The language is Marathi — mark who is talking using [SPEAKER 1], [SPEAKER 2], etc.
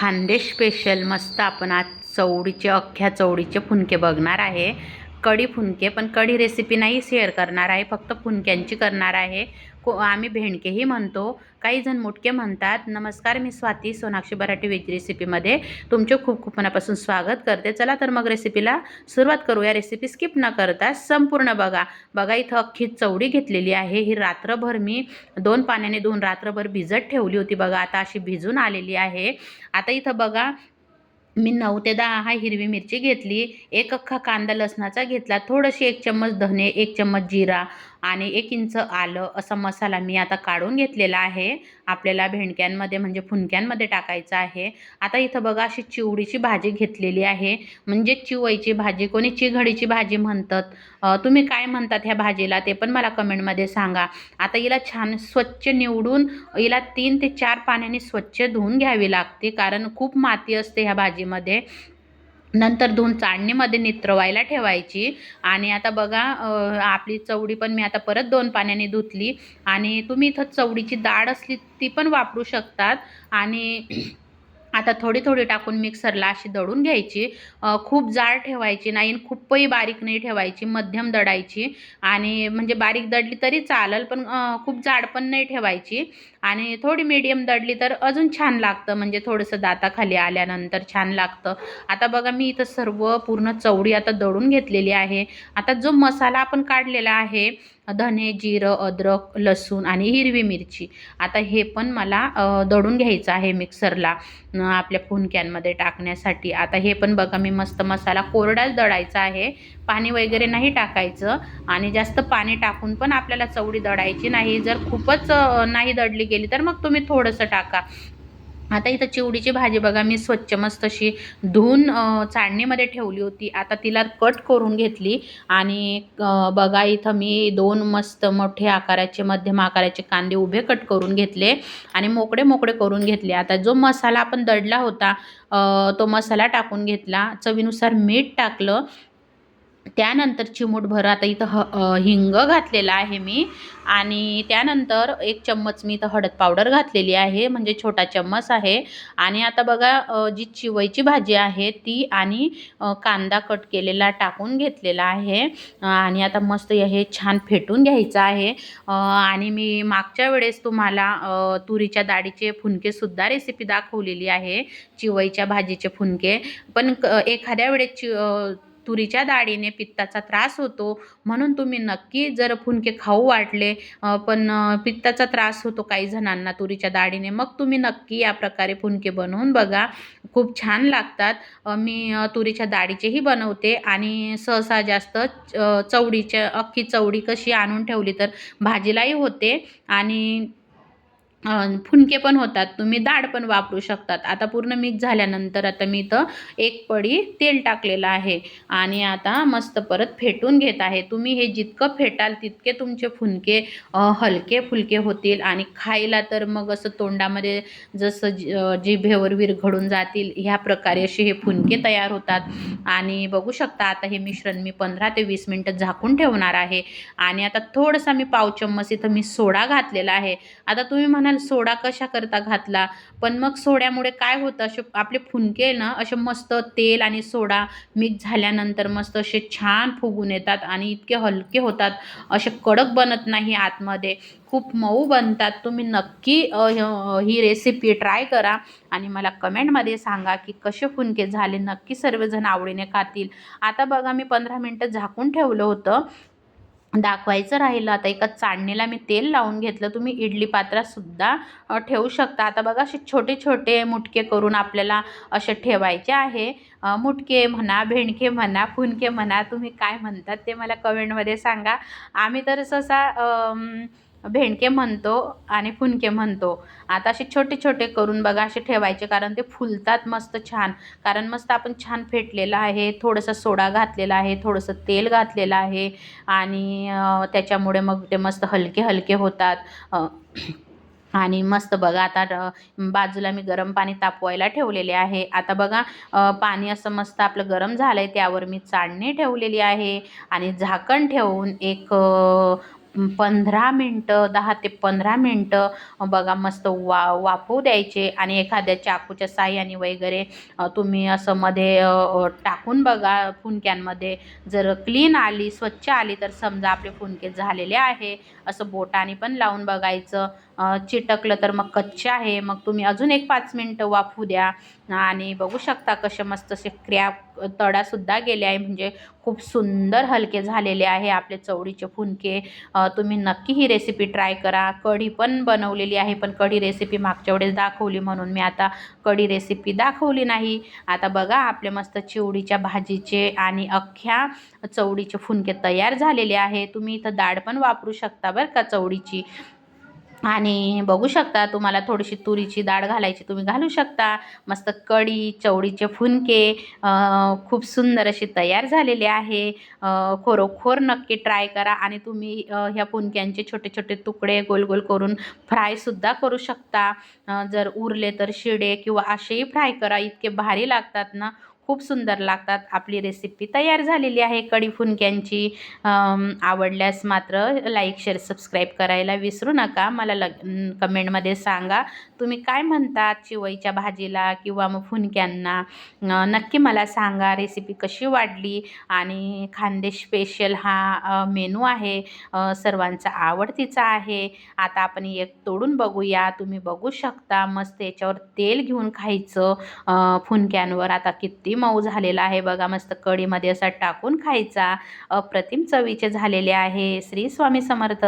[SPEAKER 1] खानदेश स्पेशल मस्त आपण आज चवडीचे अख्ख्या चवडीचे फुनके बघणार आहे. कढी फुनके पण कढी रेसिपी नाही शेअर करणार आहे फक्त फुनक्यांची करणार आहे. को आम्ही भेंडकेही म्हणतो. काही जण मुटके म्हणतात नमस्कार मी स्वाती सोनाक्षी बराठी वेज रेसिपीमध्ये तुमचे खूप खूप मनापासून स्वागत करते. चला तर मग रेसिपीला सुरुवात करूया रेसिपी स्किप न करता संपूर्ण बघा. बघा इथं अख्खी चवडी घेतलेली आहे. ही रात्रभर मी दोन पाण्याने दोन रात्रभर भिजत ठेवली होती बघा. आता अशी भिजून आलेली आहे. आता इथं बघा मी नऊ ते दहा हा हिरवी मिरची घेतली. एक अख्खा कांदा लसणाचा घेतला. थोडंशी एक चम्मच धने एक चम्मच जिरा. आणि एक इंच आलं असा मसाला मी आता काढून घेतलेला आहे. आपल्याला भेंडक्यांमध्ये म्हणजे फुनक्यांमध्ये टाकायचं आहे. आता इथं बघा अशी चिवडीची भाजी घेतलेली आहे. म्हणजे चिवईची भाजी कोणी चिघडीची भाजी म्हणतात. तुम्ही काय म्हणतात ह्या भाजीला ते पण मला कमेंटमध्ये सांगा. आता हिला छान स्वच्छ निवडून हिला तीन ते चार पाण्याने स्वच्छ धुवून घ्यावी लागते. कारण खूप माती असते ह्या भाजीमध्ये. नंतर धुवून चाळणीमध्ये नित्रवायला ठेवायची. आणि आता बघा आपली चवडी पण मी आता परत दोन पाण्याने धुतली. आणि तुम्ही इथं चवडीची डाळ असली ती पण वापरू शकतात. आणि आता थोडी थोडी टाकून मिक्सरला अशी दळून घ्यायची. खूप जाड ठेवायची नाही आणि खूपही बारीक नाही ठेवायची मध्यम दडायची. आणि म्हणजे बारीक दडली तरी चालेल पण खूप जाड पण नाही ठेवायची. आणि थोडी मीडियम दडली तर अजून छान लागतं. म्हणजे थोडंसं दाताखाली आल्यानंतर छान लागतं. आता बघा मी इथं सर्व पूर्ण चवडी आता दळून घेतलेली आहे. आता जो मसाला आपण काढलेला आहे धने जिरं अद्रक लसूण आणि हिरवी मिरची आता हे पण मला दळून घ्यायचं आहे मिक्सरला आपल्या फुनक्यांमध्ये टाकण्यासाठी. आता हे पण बघा मी मस्त मसाला कोरडाच दळायचा आहे. पाणी वगैरे नाही टाकायचं आणि जास्त पाणी टाकून पण आपल्याला चवडी दळायची नाही. जर खूपच नाही दडली गेली तर मग तुम्ही थोडंसं टाका. आता इथं चिवडीची भाजी बघा मी स्वच्छ मस्त अशी धुवून चाळणीमध्ये ठेवली होती. आता तिला कट करून घेतली आणि बघा इथं मी दोन मस्त मोठे आकाराचे मध्यम आकाराचे कांदे उभे कट करून घेतले आणि मोकळे मोकळे करून घेतले. आता जो मसाला आपण दडला होता तो मसाला टाकून घेतला. चवीनुसार मीठ टाकलं त्यानंतर चिमूटभर आता इथं ह हिंग घातलेला आहे मी. आणि त्यानंतर एक चम्मच मी इथं हळद पावडर घातलेली आहे म्हणजे छोटा चम्मच आहे. आणि आता बघा जी चिवईची भाजी आहे ती आणि कांदा कट केलेला टाकून घेतलेला आहे. आणि आता मस्त हे छान फेटून घ्यायचं आहे. आणि मी मागच्या वेळेस तुम्हाला तुरीच्या डाळीचे फुनकेसुद्धा रेसिपी दाखवलेली आहे चिवईच्या भाजीचे फुनके. पण क एखाद्या वेळेस चि तुरीच्या डाळीने पित्ताचा त्रास होतो. म्हणून तुम्ही नक्की जर फुनके खाऊ वाटले पण पित्ताचा त्रास होतो काही जणांना तुरीच्या डाळीने मग तुम्ही नक्की या प्रकारे फुनके बनवून बघा. खूप छान लागतात. मी तुरीच्या डाळीचेही बनवते आणि सहसा जास्त चवडीच्या अख्खी चवडी कशी आणून ठेवली तर भाजीलाही होते आणि फुनके पण होतात. तुम्ही डाळ पण वापरू शकतात. आता पूर्ण मिक्स झाल्यानंतर आता मी इथं एक पडी तेल टाकलेलं आहे. आणि आता मस्त परत फेटून घेत आहे. तुम्ही हे जितकं फेटाल तितके तुमचे फुनके हलके फुलके होतील. आणि खायला तर मग असं तोंडामध्ये जसं जिभेवर विरघडून जातील ह्या प्रकारे असे हे फुनके तयार होतात. आणि बघू शकता आता हे मिश्रण मी पंधरा ते वीस मिनटं झाकून ठेवणार आहे. आणि आता थोडंसं मी पाव चम्मच इथं मी सोडा घातलेला आहे. आता तुम्ही म्हणा म्हणाल सोडा कशा करता घातला? पण मग सोड्यामुळे काय होतं? असे आपले फुनके ना असे मस्त तेल आणि सोडा मिक्स झाल्यानंतर मस्त असे छान फुगून येतात आणि इतके हलके होतात. असे कडक बनत नाही आतमध्ये. खूप मऊ बनतात. तुम्ही नक्की ही रेसिपी ट्राय करा आणि मला कमेंटमध्ये सांगा की कसे फुनके झाले? नक्की सर्वजण आवडीने खातील. आता बघा मी पंधरा मिनटं झाकून ठेवलं होतं. दाखवायचं राहिलं. आता एका चाळणीला मी तेल लावून घेतलं. तुम्ही इडली पात्रातसुद्धा ठेवू शकता. आता बघा असे छोटे छोटे मुटके करून आपल्याला असे ठेवायचे आहे. मुटके म्हणा भेंडके म्हणा फुनके म्हणा तुम्ही काय म्हणतात ते मला कमेंटमध्ये सांगा. आम्ही तर सहसा भेंडके म्हणतो आणि फुनके म्हणतो. आता असे छोटे छोटे करून बघा असे ठेवायचे कारण ते फुलतात मस्त छान. कारण मस्त आपण छान फेटलेलं आहे थोडंसं सोडा घातलेला आहे थोडंसं तेल घातलेलं आहे आणि त्याच्यामुळे मग ते मस्त हलके हलके होतात. आणि मस्त बघा आता बाजूला मी गरम पाणी तापवायला ठेवलेले आहे. आता बघा पाणी असं मस्त आपलं गरम झालं आहे त्यावर मी चाळणी ठेवलेली आहे आणि झाकण ठेवून एक पंधरा मिनटं दहा ते पंधरा मिनटं बघा मस्त वा वाफवू द्यायचे आणि एखाद्या चाकूच्या साह्याने वगैरे तुम्ही असं मध्ये टाकून बघा फुनक्यांमध्ये. जर क्लीन आली स्वच्छ आली तर समजा आपले फुनके झालेले आहे. असं बोटाने पण लावून बघायचं. चिटकलं तर मग कच्चे आहे. मग तुम्ही अजून एक पाच मिनटं वाफू द्या. आणि बघू शकता कसे मस्त असे क्रॅप तडासुद्धा गेले आहे. म्हणजे खूप सुंदर हलके झालेले आहे आपले चवडीचे फुनके. तुम्ही नक्की ही रेसिपी ट्राय करा. कढी पण बनवलेली आहे पण कढी रेसिपी मागच्या वेळेस दाखवली म्हणून मी आता कढी रेसिपी दाखवली नाही. आता बघा आपले मस्त चिवडीच्या भाजीचे आणि अख्ख्या चवडीचे फुनके तयार झालेले आहे. तुम्ही इथं डाळ पण वापरू शकता बरं का चवडीची आणि बघू शकता तुम्हाला थोडीशी तुरीची डाळ घालायची तुम्ही घालू शकता. मस्त कढी चवळीचे फुनके खूप सुंदर अशी तयार झालेले आहे. खोरोखोर खरोखर नक्की ट्राय करा आणि तुम्ही ह्या फुनक्यांचे छोटे छोटे तुकडे गोल गोल करून फ्रायसुद्धा करू शकता. जर उरले तर शिडे किंवा असेही फ्राय करा इतके भारी लागतात ना. खूप सुंदर लागतात. आपली रेसिपी तयार झालेली आहे कढी फुनक्यांची. आवडल्यास मात्र लाईक शेअर सबस्क्राईब करायला विसरू नका. मला लग कमेंटमध्ये सांगा. तुम्ही काय म्हणतात चिवईच्या भाजीला किंवा मग फुनक्यांना? नक्की मला सांगा. रेसिपी कशी वाटली? आणि खानदेश स्पेशल हा मेनू आहे. सर्वांचा आवडतीचा आहे. आता आपण एक तोडून बघूया. तुम्ही बघू शकता. मस्त याच्यावर तेल घेऊन खायचं. फुनक्यांवर. आता किती मऊ झालेला आहे. बघा मस्त कढीमध्ये असा टाकून खायचा. अप्रतिम चवीचे झालेले आहे. श्री स्वामी समर्थ.